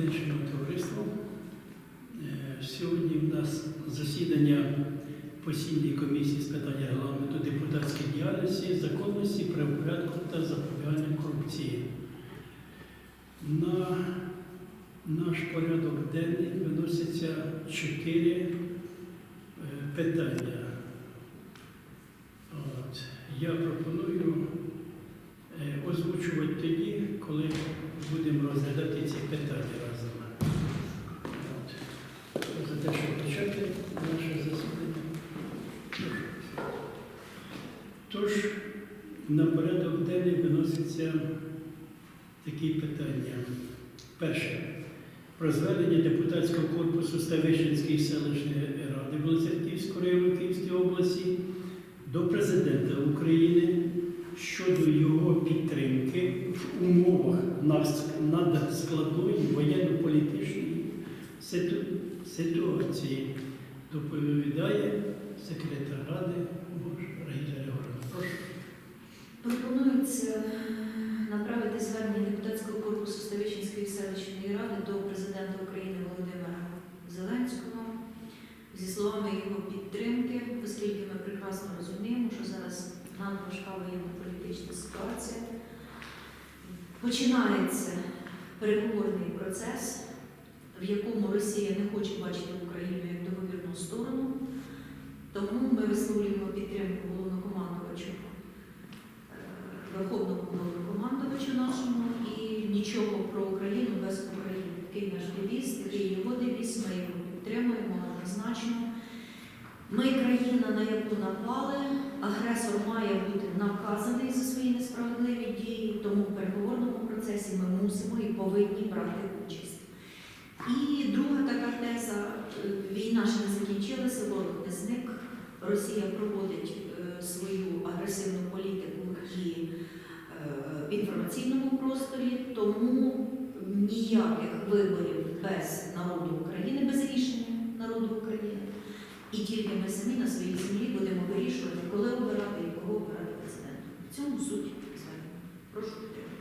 день, шановне. Е, Сьогодні в нас засідання постійної комісії з питань регламенту депутатської діяльності, законності, правопорядку та запобігання корупції. На наш порядок денний виносяться чотири е, питання. От. Я пропоную е, озвучувати тоді, коли будемо розглядати ці питання. За те, що почати наше засідання. Тож, на порядок денний виносяться такі питання. Перше. Про звернення депутатського корпусу Ставищенської селищної ради Волосерківського району Київської області до президента України щодо його підтримки в умовах надс- надскладної воєнно-політичної ситуації. Доповідає секретар Ради Бож Раїса Григорівна. Пропонується направити звернення депутатського корпусу Ставищенської селищної ради до президента України Володимира Зеленського зі словами його підтримки, оскільки ми прекрасно розуміємо, що зараз надважка воєнно-політична ситуація. Починається переговорний процес, в якому Росія не хоче бачити Україну як договірну сторону. Тому ми висловлюємо підтримку головнокомандувачу е, Верховному головнокомандувачу нашому і нічого про Україну без України. Такий наш девіз, такий його девіз, ми його підтримуємо однозначно. Ми країна, на яку напали, агресор має бути наказаний за свої несправедливі дії, тому в переговорному процесі ми мусимо і повинні брати. І друга така теза: е, війна ще не закінчилася, ворог не зник. Росія проводить е, свою агресивну політику і е, в інформаційному просторі, тому ніяких виборів без народу України, без рішення народу України. І тільки ми самі на своїй землі будемо вирішувати, коли обирати президентом. В цьому суть звернення. Прошу підтримати.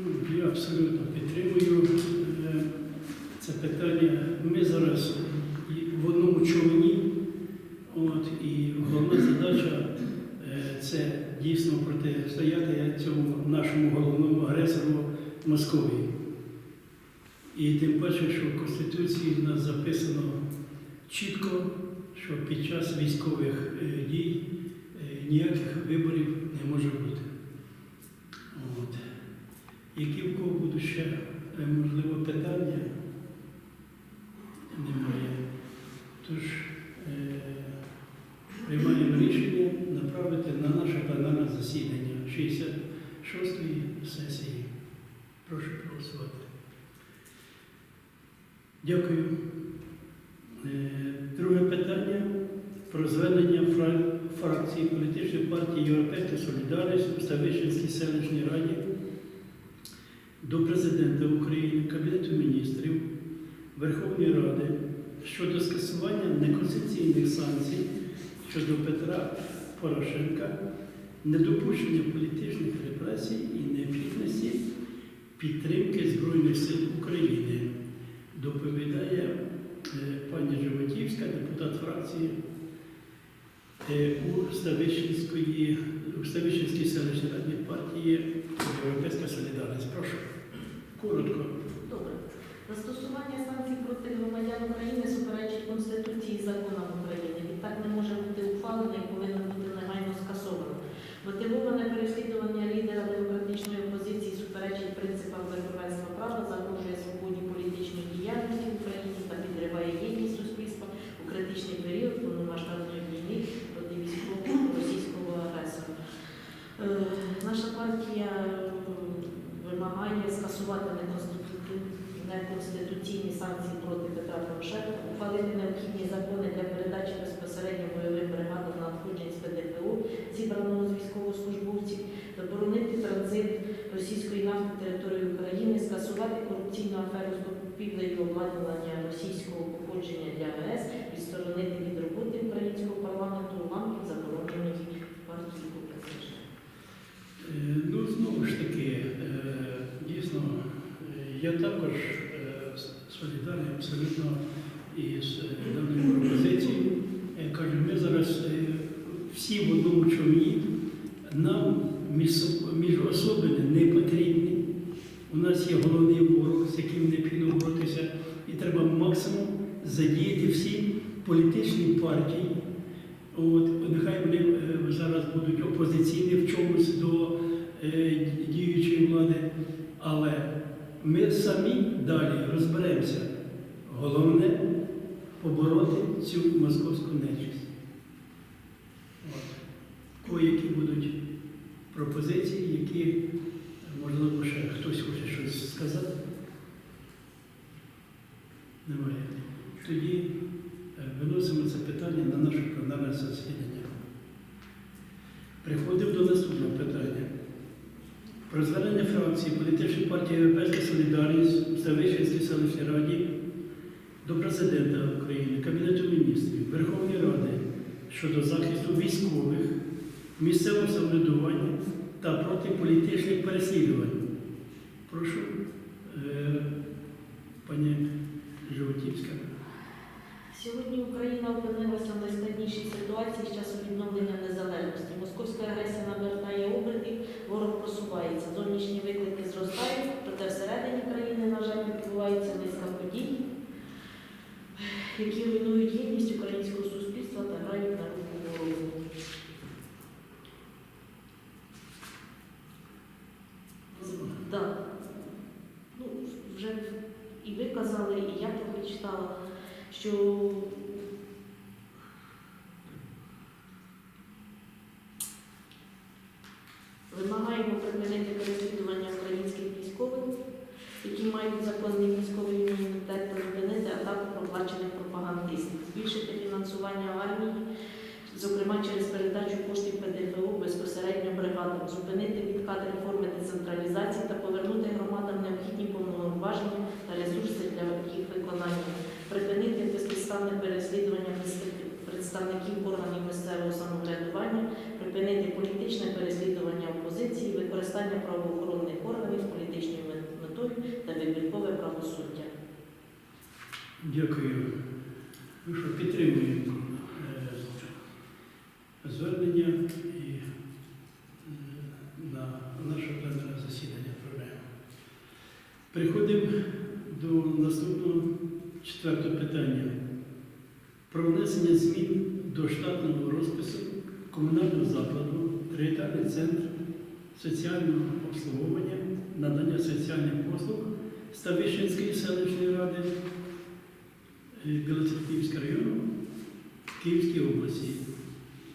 Ну, Я абсолютно підтримую е, це питання. Ми зараз і в одному човні, от, і головна задача е, це дійсно протистояти цьому нашому головному агресору Московії. І тим паче, що в Конституції в нас записано чітко, що під час військових е, дій е, ніяких виборів не може бути. От. Які в кого будуть ще, е, можливо, питання? Немає. Тож приймаємо рішення направити на наше пленарне засідання 66-ї сесії. Прошу проголосувати. Дякую. Е, Друге питання про звернення фракції політичної партії Європейська Солідарність у Ставищенській селищній раді до Президента України, Кабінету міністрів, Верховної Ради щодо скасування неконституційних санкцій щодо Петра Порошенка, недопущення політичних репресій і необхідності підтримки Збройних сил України. Доповідає е, пані Животівська, депутат е, у Ставищенської, у Ставищенській селищній радній партії Європейська Солідарність. Прошу. Коротко. Добре. Застосування санкцій проти громадян України суперечить Конституції і законам вимагає скасувати неконституційні санкції проти Петра Порошенка, ухвалити необхідні закони для передачі безпосередньо бойовим бригадам надходжень з ПДФО, зібраного з військовослужбовців, заборонити транзит російської нафти території України, скасувати корупційну аферу з купівлею і обладнання російського одному човні, нам між, соб- не потрібні. У нас є головний ворог, з яким необхідно боротися, і треба максимум задіяти всі політичні партії. От, нехай вони е, зараз будуть опозиційні в чомусь до е, діючої влади, але ми самі далі розберемося. Головне побороти цю московську нечисть. От. Кої-які будуть пропозиції, які, можливо, ще хтось хоче щось сказати. Немає. Тоді е, виносимо це питання на наше пленарне засідання. Приходимо до наступного питання. Про звернення фракції політичної партії Європейська Солідарність в Ставищенській селищній раді до президента України, Кабінету міністрів, Верховної Ради щодо захисту військових, місцевого самоврядування та проти політичних переслідувань. Прошу, е, пані Животівська. Сьогодні Україна опинилася в найскладнішій ситуації з часу відновлення незалежності. Московська агресія набертає обертів, ворог просувається. Зовнішні виклики зростають, проте всередині країни, на жаль, відбувається низка подій, які руйнують єдність українського суспільства та грають на руку ворогу. Да. Ну, вже і ви казали, і я трохи читала, що вимагаємо припинити переслідування українських військових, які мають законний військовий імунітет та зупинити атаку проплачених пропагандистів, збільшити фінансування армії, зокрема через передачу коштів ПДФО безпосередньо бригадам, зупинити відкат реформи децентралізації та повернути громадам необхідні повноваження та ресурси для їх виконання, припинити безпідставне переслідування представ- представників органів місцевого самоврядування, припинити політичне переслідування опозиції, використання правоохоронних органів політичною метою та вибіркове правосуддя. Дякую. Ну що, підтримуємо е, звернення і е, на наше пленарне засідання відправляємо. Переходимо до наступного четвертого питання. Про внесення змін до штатного розпису комунального закладу, територіальний центр соціального обслуговування, надання соціальних послуг Ставищенської селищної ради е, Білоцерківського району Київської області.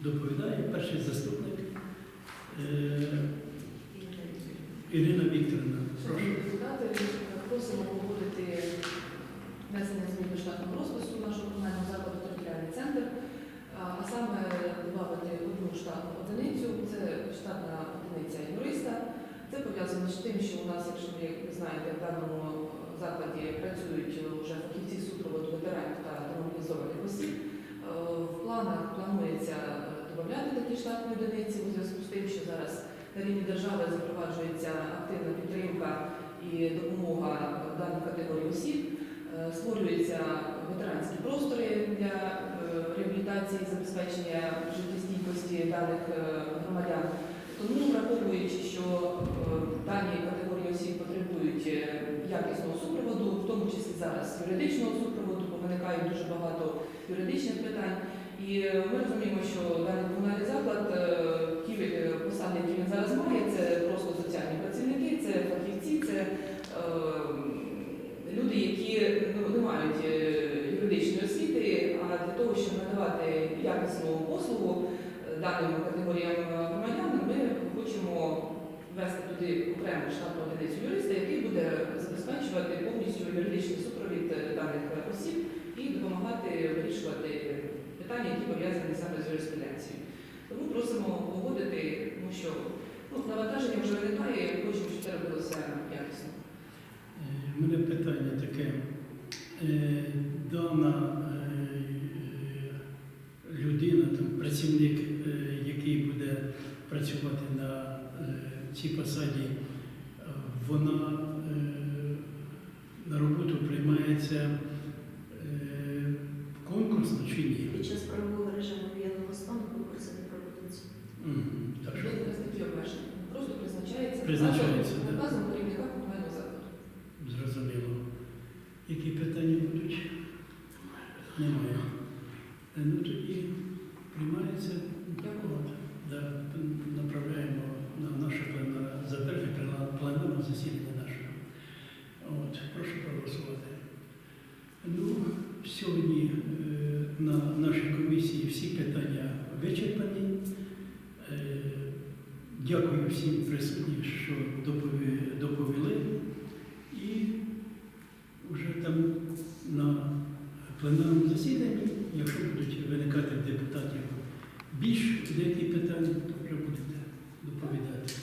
Доповідає перший заступник е, Ірина Вікторівна. Просимо погодити внесення змін штатного розпису нашого закладу територіальний центр, а саме додати одну штатну одиницю, це штатна одиниця юриста. Це пов'язано з тим, що у нас, якщо ви знаєте, в даному закладі працюють вже фахівці супроводу ветеранів та демобілізованих осіб. Е, В планах планується додати такі штатні одиниці у зв'язку з тим, що зараз на рівні держави запроваджується активна підтримка і допомога даних категорії осіб. Е, Створюються ветеранські простори для е, реабілітації і забезпечення життєстійкості даних е, громадян. Тому, враховуючи, що е, дані категорії осіб потребують е, якісного супроводу, в тому числі зараз юридичного супроводу, бо виникають дуже багато юридичних питань. І е, ми розуміємо, що даний комунальний заклад, е, ті е, посади, які він зараз має, це просто соціальні працівники, це фахівці, це е, люди, які ну, не мають е, юридичної освіти, а для того, щоб надавати якісну послугу е, даним категоріям е, громадян, ми хочемо ввести туди окрему штатну одиницю юриста, який буде забезпечувати повністю юридичний супровід е, даних осіб і допомагати вирішувати питання, які пов'язані саме з юриспруденцією. Тому просимо погодити, тому що ну, навантаження вже виникає, і хочемо, щоб це робилося якісно. У мене питання таке. Дана е, людина, там, працівник, е, який буде працювати на е, цій посаді, е, вона е, на роботу приймається Вичерпані, е, Дякую всім присутнім, що доповіли. І вже там на пленарному засіданні, якщо будуть виникати депутатів більш деякі питання, то вже будете доповідати.